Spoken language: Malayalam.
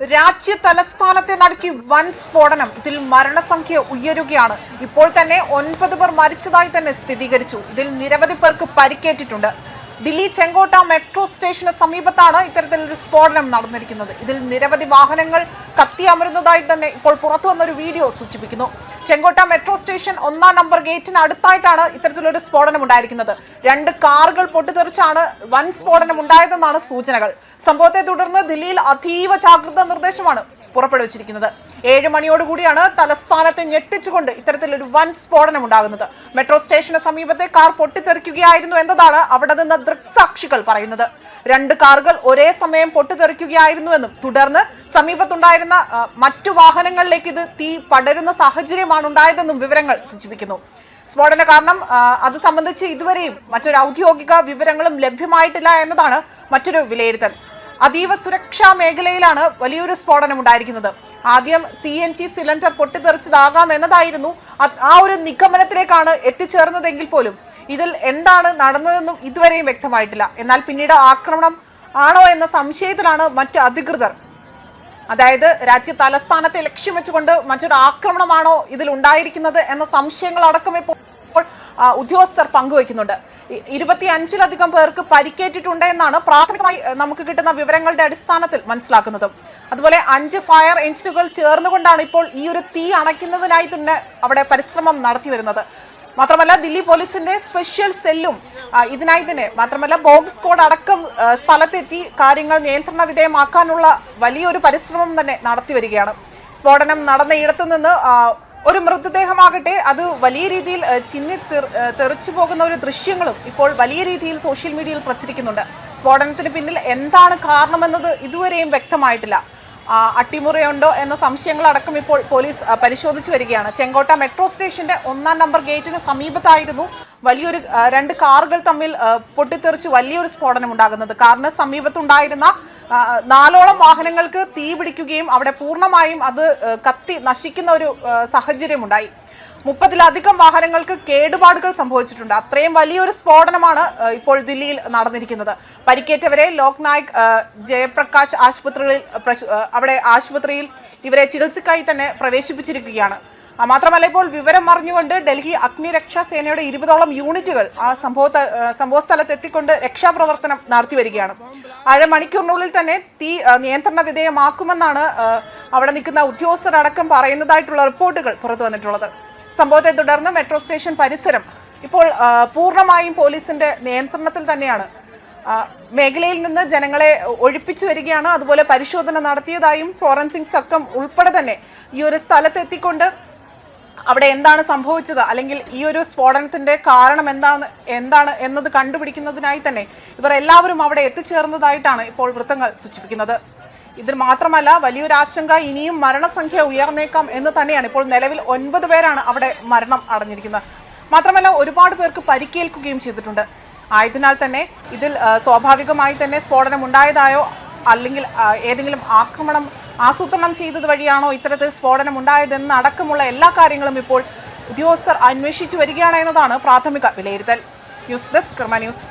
രാജ്യ തലസ്ഥാനത്തെ നടക്കി വൻ സ്ഫോടനം. ഇതിൽ മരണസംഖ്യ ഉയരുകയാണ്. ഇപ്പോൾ തന്നെ ഒൻപത് പേർ മരിച്ചതായി തന്നെ സ്ഥിരീകരിച്ചു. ഇതിൽ നിരവധി പേർക്ക് പരിക്കേറ്റിട്ടുണ്ട്. ദില്ലി ചെങ്കോട്ട മെട്രോ സ്റ്റേഷന് സമീപത്താണ് ഇത്തരത്തിലൊരു സ്ഫോടനം നടന്നിരിക്കുന്നത്. ഇതിൽ നിരവധി വാഹനങ്ങൾ കത്തിയമരുന്നതായി തന്നെ ഇപ്പോൾ പുറത്തു വന്നൊരു വീഡിയോ സൂചിപ്പിക്കുന്നു. ചെങ്കോട്ട മെട്രോ സ്റ്റേഷൻ ഒന്നാം നമ്പർ ഗേറ്റിന് അടുത്തായിട്ടാണ് ഇത്തരത്തിലൊരു സ്ഫോടനം ഉണ്ടായിരിക്കുന്നത് രണ്ട് കാറുകൾ പൊട്ടിത്തെറിച്ചാണ് വൻ സ്ഫോടനം ഉണ്ടായതെന്നാണ് സൂചനകൾ. സംഭവത്തെ തുടർന്ന് ദില്ലിയിൽ അതീവ ജാഗ്രതാ നിർദ്ദേശമാണ് പുറപ്പെടുവിച്ചിരിക്കുന്നത്. ഏഴ് മണിയോടുകൂടിയാണ് തലസ്ഥാനത്തെ ഞെട്ടിച്ചുകൊണ്ട് ഇത്തരത്തിലൊരു വൻ സ്ഫോടനം ഉണ്ടാകുന്നത്. മെട്രോ സ്റ്റേഷന് സമീപത്തെ കാർ പൊട്ടിത്തെറിക്കുകയായിരുന്നു എന്നതാണ് അവിടെ നിന്ന് ദൃക്സാക്ഷികൾ പറയുന്നത്. രണ്ട് കാറുകൾ ഒരേ സമയം പൊട്ടിത്തെറിക്കുകയായിരുന്നുവെന്നും തുടർന്ന് സമീപത്തുണ്ടായിരുന്ന മറ്റു വാഹനങ്ങളിലേക്ക് ഇത് തീ പടരുന്ന സാഹചര്യമാണ് ഉണ്ടായതെന്നും വിവരങ്ങൾ സൂചിപ്പിക്കുന്നു. സ്ഫോടന കാരണം അത് സംബന്ധിച്ച് ഇതുവരെയും മറ്റൊരു ഔദ്യോഗിക വിവരങ്ങളും ലഭ്യമായിട്ടില്ല എന്നതാണ് മറ്റൊരു വിലയിരുത്തൽ. അതീവ സുരക്ഷാ മേഖലയിലാണ് വലിയൊരു സ്ഫോടനം ഉണ്ടായിരിക്കുന്നത്. ആദ്യം സി എൻ ജി സിലിണ്ടർ പൊട്ടിത്തെറിച്ചതാകാം എന്നതായിരുന്നു ആ ഒരു നിഗമനത്തിലേക്കാണ് എത്തിച്ചേർന്നതെങ്കിൽ പോലും. ഇതിൽ എന്താണ് നടന്നതെന്നും ഇതുവരെയും വ്യക്തമായിട്ടില്ല. എന്നാൽ പിന്നീട് ആക്രമണം ആണോ എന്ന സംശയത്തിലാണ് മറ്റ് അധികൃതർ. അതായത് രാജ്യ തലസ്ഥാനത്തെ ലക്ഷ്യം വെച്ചുകൊണ്ട് മറ്റൊരു ആക്രമണമാണോ ഇതിൽ ഉണ്ടായിരിക്കുന്നത് എന്ന സംശയങ്ങൾ അടക്കം ഇപ്പോൾ ഉദ്യോഗസ്ഥർ പങ്കുവയ്ക്കുന്നുണ്ട്. ഇരുപത്തി അഞ്ചിലധികം പേർക്ക് പരിക്കേറ്റിട്ടുണ്ട് എന്നാണ് പ്രാഥമികമായി നമുക്ക് കിട്ടുന്ന വിവരങ്ങളുടെ അടിസ്ഥാനത്തിൽ മനസ്സിലാക്കുന്നത്. അതുപോലെ അഞ്ച് ഫയർ എഞ്ചിനുകൾ ചേർന്നുകൊണ്ടാണ് ഇപ്പോൾ ഈ ഒരു തീ അണയ്ക്കുന്നതിനായി തന്നെ അവിടെ പരിശ്രമം നടത്തി വരുന്നത്. മാത്രമല്ല ദില്ലി പോലീസിന്റെ സ്പെഷ്യൽ സെല്ലും ഇതിനായി തന്നെ മാത്രമല്ല ബോംബ് സ്ക്വാഡ് അടക്കം സ്ഥലത്തെത്തി കാര്യങ്ങൾ നിയന്ത്രണ വിധേയമാക്കാനുള്ള വലിയൊരു പരിശ്രമം തന്നെ നടത്തി വരികയാണ്. സ്ഫോടനം നടന്ന ഇടത്തു നിന്ന് ഒരു മൃതദേഹമാകട്ടെ അത് വലിയ രീതിയിൽ ചിന്നി തെറി- തെറിച്ചു പോകുന്ന ഒരു ദൃശ്യങ്ങളും ഇപ്പോൾ വലിയ രീതിയിൽ സോഷ്യൽ മീഡിയയിൽ പ്രചരിക്കുന്നുണ്ട്. സ്ഫോടനത്തിന് പിന്നിൽ എന്താണ് കാരണമെന്നത് ഇതുവരെയും വ്യക്തമായിട്ടില്ല. അട്ടിമുറയുണ്ടോ എന്ന സംശയങ്ങളടക്കം ഇപ്പോൾ പോലീസ് പരിശോധിച്ചു വരികയാണ്. ചെങ്കോട്ട മെട്രോ സ്റ്റേഷന്റെ ഒന്നാം നമ്പർ ഗേറ്റിന് സമീപത്തായിരുന്നു വലിയൊരു രണ്ട് കാറുകൾ തമ്മിൽ പൊട്ടിത്തെറിച്ച് വലിയൊരു സ്ഫോടനം ഉണ്ടാകുന്നത് കാറിന് സമീപത്തുണ്ടായിരുന്ന നാലോളം വാഹനങ്ങൾക്ക് തീ പിടിക്കുകയും അവിടെ പൂർണമായും അത് കത്തി നശിക്കുന്ന ഒരു സാഹചര്യമുണ്ടായി. മുപ്പതിലധികം വാഹനങ്ങൾക്ക് കേടുപാടുകൾ സംഭവിച്ചിട്ടുണ്ട്. അത്രയും വലിയൊരു സ്ഫോടനമാണ് ഇപ്പോൾ ദില്ലിയിൽ നടന്നിരിക്കുന്നത്. പരിക്കേറ്റവരെ ലോക്നായക് ജയപ്രകാശ് ആശുപത്രികളിൽ അവിടെ ആശുപത്രിയിൽ ഇവരെ ചികിത്സക്കായി തന്നെ പ്രവേശിപ്പിച്ചിരിക്കുകയാണ്. മാത്രമല്ല ഇപ്പോൾ വിവരം അറിഞ്ഞുകൊണ്ട് ഡൽഹി അഗ്നിരക്ഷാ സേനയുടെ ഇരുപതോളം യൂണിറ്റുകൾ ആ സംഭവ സംഭവ സ്ഥലത്ത് എത്തിക്കൊണ്ട് രക്ഷാപ്രവർത്തനം നടത്തി വരികയാണ്. അരമണിക്കൂറിനുള്ളിൽ തന്നെ തീ നിയന്ത്രണ വിധേയമാക്കുമെന്നാണ് അവിടെ നിൽക്കുന്ന ഉദ്യോഗസ്ഥരടക്കം പറയുന്നതായിട്ടുള്ള റിപ്പോർട്ടുകൾ പുറത്തു വന്നിട്ടുള്ളത്. സംഭവത്തെ തുടർന്ന് മെട്രോ സ്റ്റേഷൻ പരിസരം ഇപ്പോൾ പൂർണമായും പോലീസിന്റെ നിയന്ത്രണത്തിൽ തന്നെയാണ്. മേഖലയിൽ നിന്ന് ജനങ്ങളെ ഒഴിപ്പിച്ചു വരികയാണ്. അതുപോലെ പരിശോധന നടത്തിയതായും ഫോറൻസിക് സംഘം ഉൾപ്പെടെ തന്നെ ഈ ഒരു സ്ഥലത്ത് എത്തിക്കൊണ്ട് അവിടെ എന്താണ് സംഭവിച്ചത്? അല്ലെങ്കിൽ ഈ ഒരു സ്ഫോടനത്തിന്റെ കാരണം എന്താണ് എന്താണ് എന്നത് കണ്ടുപിടിക്കുന്നതിനായി തന്നെ ഇവർ എല്ലാവരും അവിടെ എത്തിച്ചേർന്നതായിട്ടാണ് ഇപ്പോൾ വൃത്തങ്ങൾ സൂചിപ്പിക്കുന്നത്. ഇതിൽ മാത്രമല്ല വലിയൊരു ആശങ്ക ഇനിയും മരണസംഖ്യ ഉയർന്നേക്കാം എന്ന് തന്നെയാണ് ഇപ്പോൾ നിലവിൽ ഒൻപത് പേരാണ് അവിടെ മരണം അടഞ്ഞിരിക്കുന്നത്. മാത്രമല്ല ഒരുപാട് പേർക്ക് പരിക്കേൽക്കുകയും ചെയ്തിട്ടുണ്ട്. ആയതിനാൽ തന്നെ ഇതിൽ സ്വാഭാവികമായി തന്നെ സ്ഫോടനം ഉണ്ടായതായോ അല്ലെങ്കിൽ ഏതെങ്കിലും ആക്രമണം ആസൂത്രണം ചെയ്തത് വഴിയാണോ ഇത്തരത്തിൽ സ്ഫോടനം ഉണ്ടായതെന്ന് അടക്കമുള്ള എല്ലാ കാര്യങ്ങളും ഇപ്പോൾ ഉദ്യോഗസ്ഥർ അന്വേഷിച്ചു വരികയാണ് എന്നതാണ് പ്രാഥമിക വിലയിരുത്തൽ. News desk Karma news.